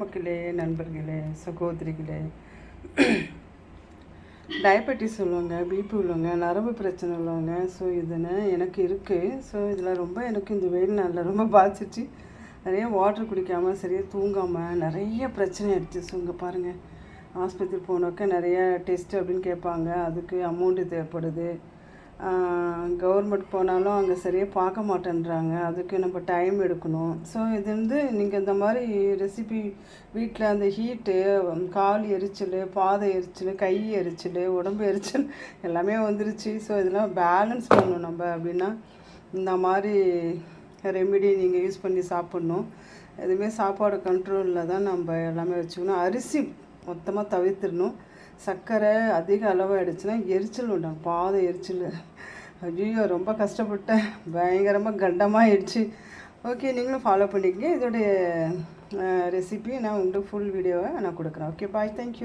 மக்களே நண்பர்களே சகோதரிகளே. டயபெட்டிஸ் உள்ளவங்க பிபி உள்ளவங்க நரம்பு பிரச்சனை உள்ளவங்க ஸோ இதுன்னு எனக்கு இருக்குது ஸோ இதில் ரொம்ப எனக்கு இந்த வெயில் நாளில் ரொம்ப பாதிச்சிச்சு. நிறைய வாட்டர் குடிக்காமல் சரியாக தூங்காமல் நிறைய பிரச்சனை ஆயிடுச்சு. ஸோ இங்கே பாருங்கள் ஆஸ்பத்திரி போனாக்க நிறைய டெஸ்ட் அப்படின்னு கேட்பாங்க. அதுக்கு அமௌண்ட்டு தேவைப்படுது. கவர்மெண்ட் போனாலும் அங்கே சரியாக பார்க்க மாட்டேன்றாங்க. அதுக்கு நம்ம டைம் எடுக்கணும். ஸோ இது வந்து நீங்கள் இந்த மாதிரி ரெசிபி வீட்டில் அந்த ஹீட்டு கால் எரிச்சல் பாதை எரிச்சல் கை எரிச்சல் உடம்பு எரிச்சல் எல்லாமே வந்துருச்சு. ஸோ இதெல்லாம் பேலன்ஸ் பண்ணணும் நம்ம அப்படின்னா இந்த மாதிரி ரெமிடி நீங்கள் யூஸ் பண்ணி சாப்பிட்ணும். எதுவுமே சாப்பாடு கண்ட்ரோலில் தான் நம்ம எல்லாமே வச்சுக்கணும். அரிசி மொத்தமாக தவிர்த்துடணும். சர்க்கரை அதிக அளவாகிடுச்சுன்னா எரிச்சல் உண்டாகும் பாதை எரிச்சல். ஐயோ ரொம்ப கஷ்டப்பட்டேன். பயங்கரமாக கண்டமாகிடுச்சு ஓகே நீங்களும் ஃபாலோ பண்ணிக்கங்க. இதோடைய ரெசிபி நான் உங்களுக்கு ஃபுல் வீடியோவை நான் கொடுக்குறேன். Okay bye thank you